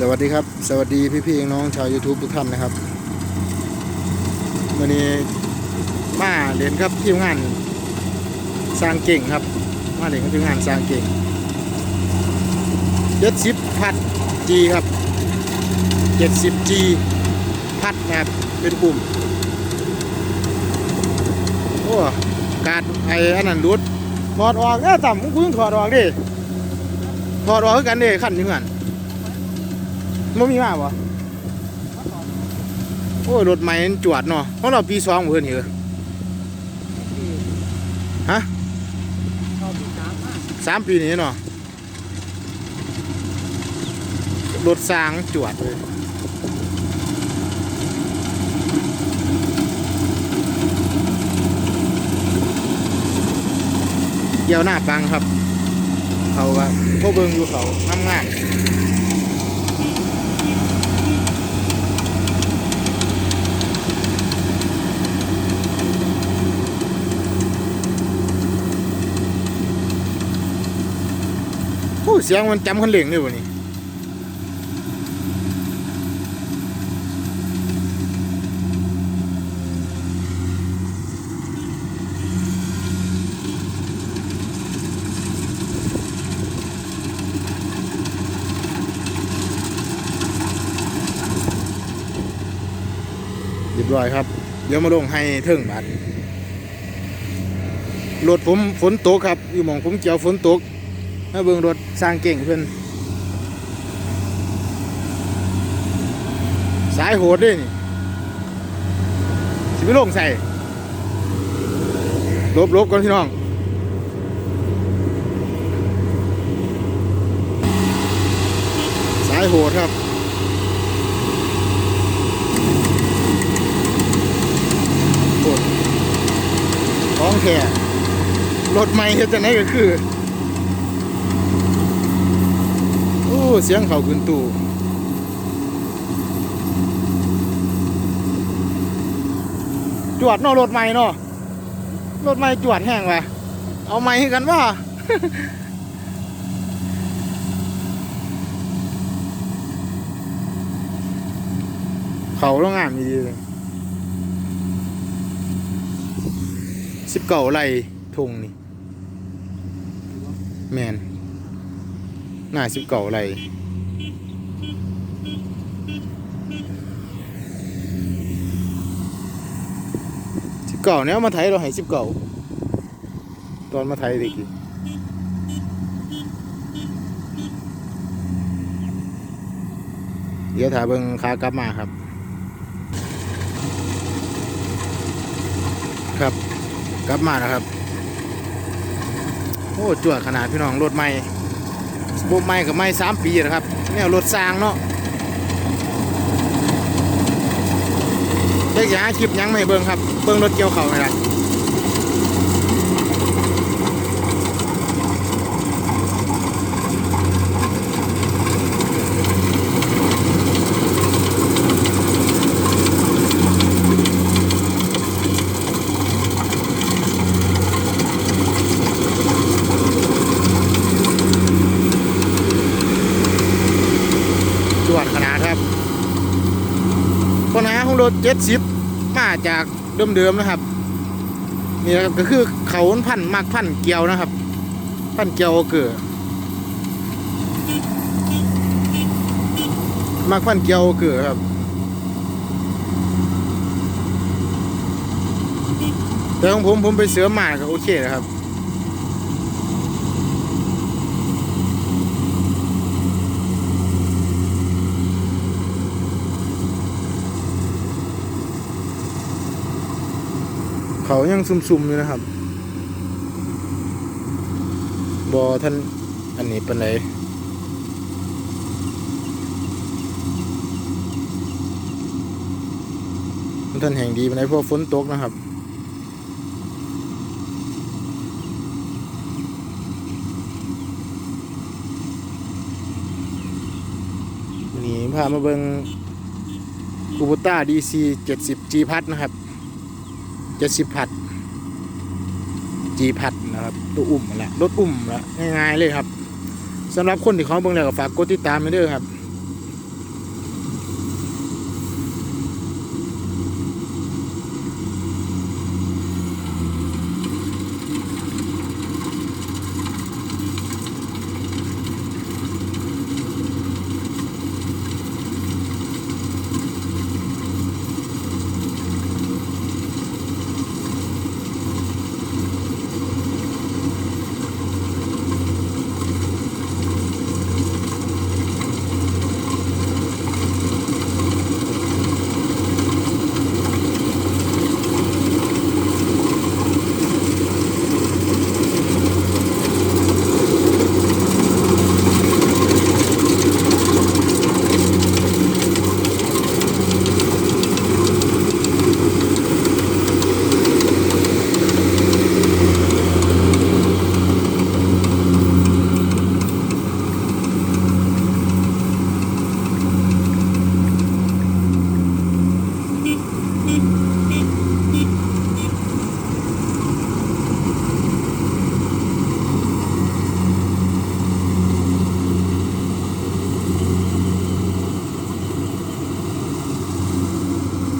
สวัสดีครับ สวัสดีพี่พี่น้องชาว YouTube ทุกท่านนะครับวันนี้มาเรียนครับทีมงานสร้างเก่งครับ มาเรียนกับทีมงานสร้างเก่งเจ็ดสิบพัดจีครับเจ็ดสิบจีพัดนะครับเป็นปุ่มโอ้การดไอ้อันนั้นรุดถอดออกเอ้ยต่ำมึงคุณถอดออกดิถอดออกคือกันดิขั้นนี้เหมือน มันมีมาบ่โอ้ยรถใหม่จวดเนาะเพราะเราปีสองเพื่อนเหรอฮะสามปีนี้เนาะรถสร้างจวดเลยเกี่ยวหน้าปังครับ เขาว่าพวกเบิงอยู่เขางามงาม เสียงมันจำคันเร่งเลยวะนี่เรียบร้อยครับ เดี๋ยวมาลงให้เทิงบัดรถผมฝนตกครับ อยู่มองผมเจียวฝนตก มาเบิ่งรถสร้างเก่งเพิ่อนสายโหดด้วยนี่สิไปลงใส่ลบลบก่อนพี่น้องสายโหดครับโหดของแท้รถใหม่เฮ็ดจังไดก็คือ โอ้ เสียงเขาขึ้นตู้จวดเนาะรถใหม่เนาะรถใหม่จวดแห้งว่ะเอาใหม่ให้กันว่าเขาต้องงามดีเลยสิบเก่าไรทงนี่ แมน หน้าสิบเก่าอะไรสิบเก่าเนี้ยมาไทยเราให้สิบเก่าตอนมาไทยเด็กอีกเดี๋ยวถ่ายเบิ่งขากลับมาครับ ครับกลับมาแล้วครับ โอ้จวดขนาดพี่น้องรถใหม่ บุใหม่กับไม่สามปีนะครับเนี่ยรถสร้างเนาะเด็กอยากคลิปยังไม่เบิ้งครับ เบิ้งรถเกี่ยวเขาไม่ได้จวดขนาดครับปัญหาของรถ เจ็ดสิบมาจากเดิมๆนะครับนี่นะครับก็คือเขาพันมากพันเกียวนะครับ พันเกียวเกิดมากพันเกียวเกิดครับแต่ของผมผมไปเสือหมาก็โอเคนะครับ เขายังซุ่มๆอยู่นะครับบอท่านอันนี้เป็นไรท่านแห่งดีเป็นไรเพราะฝนตกนะครับนี่พามาเบิงคูบูต้าดีซีเจ็ดสิบจีพัดนะครับ เจ็ดสิบพัดจีพัดนะครับตัวอุ่มแหละรถอุ่มละง่ายๆเลยครับสำหรับคนที่เขาเบิ่งแล้วก็ฝากกดติดตามไปด้วยครับ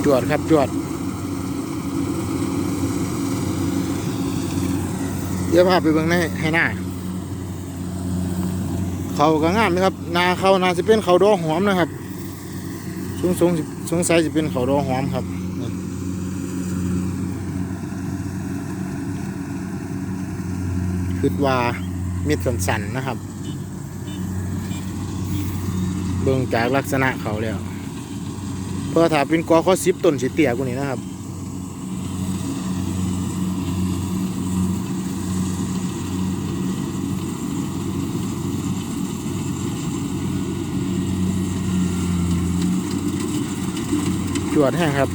จวดครับจวดเดี๋ยวพาไปเบิ่งในให้หน้า เขาก็งามนะครับ นาเขานาจะเป็นเขาดอหอมนะครับสงสงสงสัยจะเป็นเขาดอหอมครับคือว่าเม็ดสันๆนะครับ เบิ่งจากลักษณะเขาแล้ว พราะถ้าเป็นกอข้อสิบต้นสิเตียกว่านี้นะครับจวดแห้งครับ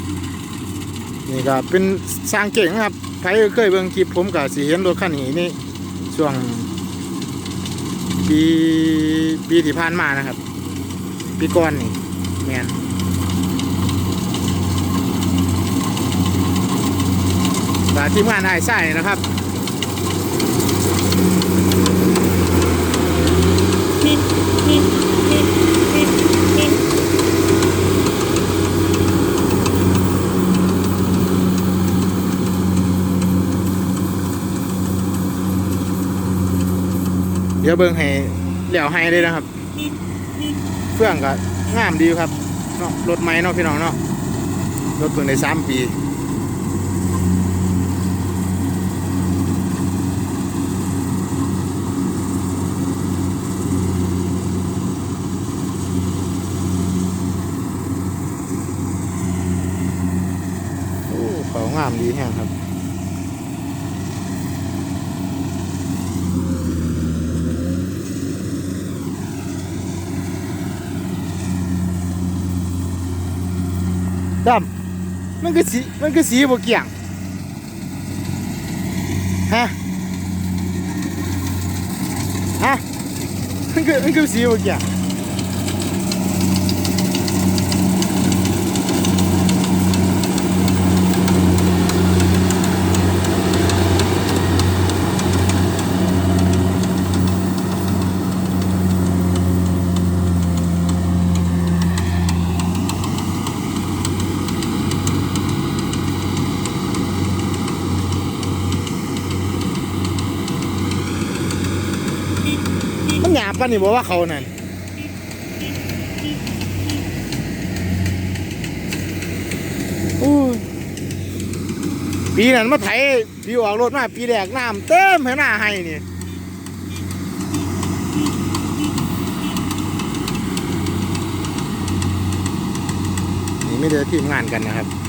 นี่ก็เป็นสร้างเก่งนะครับใครเคยเบิ่งคลิปผมกับสีเห็นรถคันนี้นี่ช่วงปีปีที่ผ่านมานะครับ ปีก่อนนี่แมนาทีมงานไอ้ไส้นะครับเดี๋ยวเบิ่งให้เหลียวให้เลยนะครับเครื่องก็งามดีครับเนาะรถใหม่เนาะพี่น้องเนาะรถเพิ่งได้สามปี โอ้ เขางามดีแฮงครับดำมันคือสี มันคือสีบเกี่ยง ฮะ ฮะ มันคือมันคือสีบเกี่ยง มันหยาบปะนี่บอกว่าเขานั่นอู้ยปีนั้นมาไถปีออกรถมาปีแรกน้ำเต็มให้หน้าให้นี่นี่ไม่เดือทีมงานกันนะครับ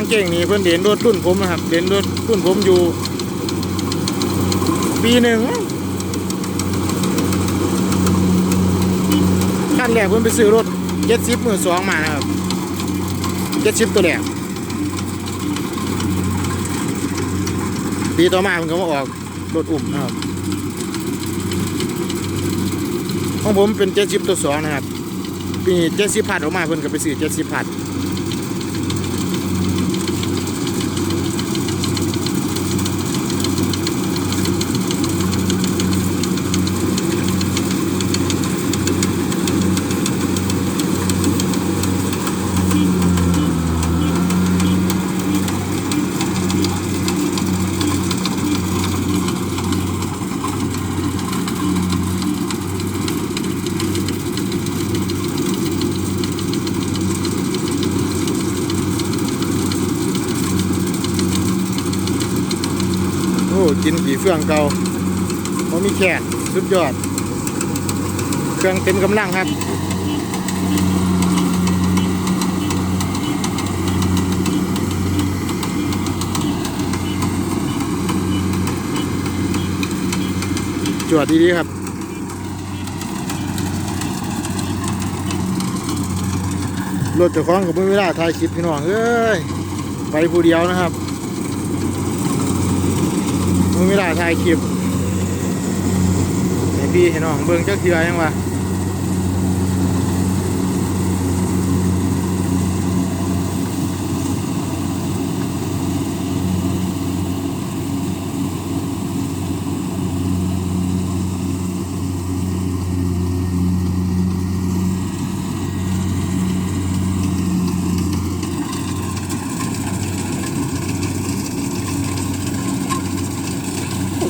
างเก่งนี่เพิ่อนเด่นรถรุ่นผมนะครับเด่นรถรุ่นผมอยู่ ปีหนึ่งขั้นแรกเพิ่อนไปซื้อรถเจ็ดสิบมือสองมานะครับเจ็ดสิบตัวแรกปีต่อมาเพิ่นก็มาออกรถอุ่มนะครับของผมเป็นเจ็ดสิบตัวสองนะครับปีเจ็ดสิบพัดออกมาเพิ่อนก็ไปซื้อเจ็ดสิบพัด ส กินขี่เฟื่องเก่าบ่มีแค่นสุดยอด เครื่องเต็มกำลังครับจวดดีๆครับรถเจ้าของกับเวลาถ่ายคลิปพี่น้องเอ้ยไปผู้เดียวนะครับ มือเวลาถ่ายคลิปให้พี่ให้น้องเบิ่งจักเทื่อยังวะ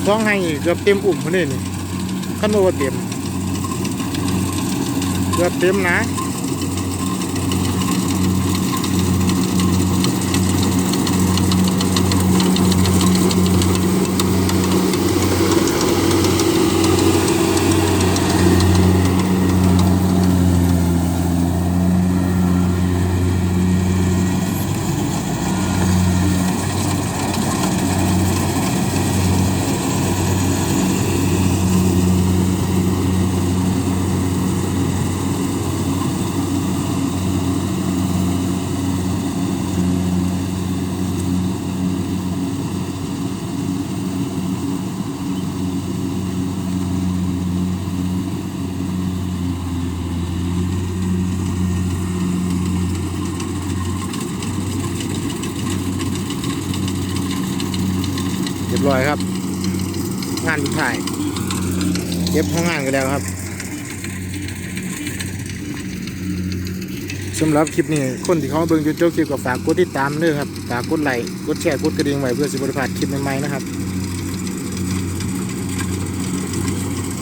ท้ องให้เกือบเต็มอุ่มคนนี้นี่ขั้นโอเต็มเกือบเต็มนะ ยบร้อยครับ งานสุดท้ายเก็บห้องงานกันแล้วครับสำหรับคลิปนี้คนที่เขามาเบิ่งจนจบคลิปก็ฝากกดติดตามด้วยครับฝากกดไลค์กดแชร์กดกระดิ่งไว้เพื่อสิบริพลาดคลิปใหม่ๆนะครับ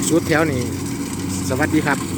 สุดแถวนี้สวัสดีครับ